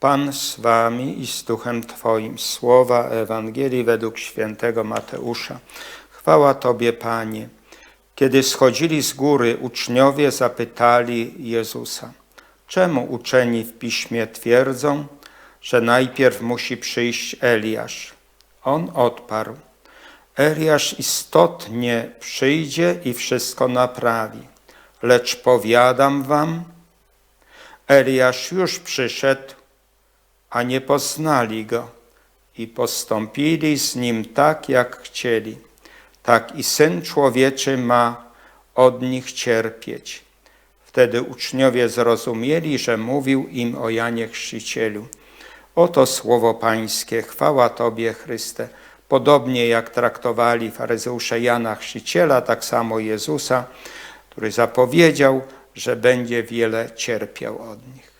Pan z wami i z duchem Twoim. Słowa Ewangelii według świętego Mateusza. Chwała Tobie, Panie. Kiedy schodzili z góry, uczniowie zapytali Jezusa, czemu uczeni w piśmie twierdzą, że najpierw musi przyjść Eliasz? On odparł, Eliasz istotnie przyjdzie i wszystko naprawi. Lecz powiadam wam, Eliasz już przyszedł, a nie poznali go i postąpili z nim tak, jak chcieli. Tak i Syn Człowieczy ma od nich cierpieć. Wtedy uczniowie zrozumieli, że mówił im o Janie Chrzcicielu. Oto słowo Pańskie, chwała Tobie, Chryste. Podobnie jak traktowali faryzeusze Jana Chrzciciela, tak samo Jezusa, który zapowiedział, że będzie wiele cierpiał od nich.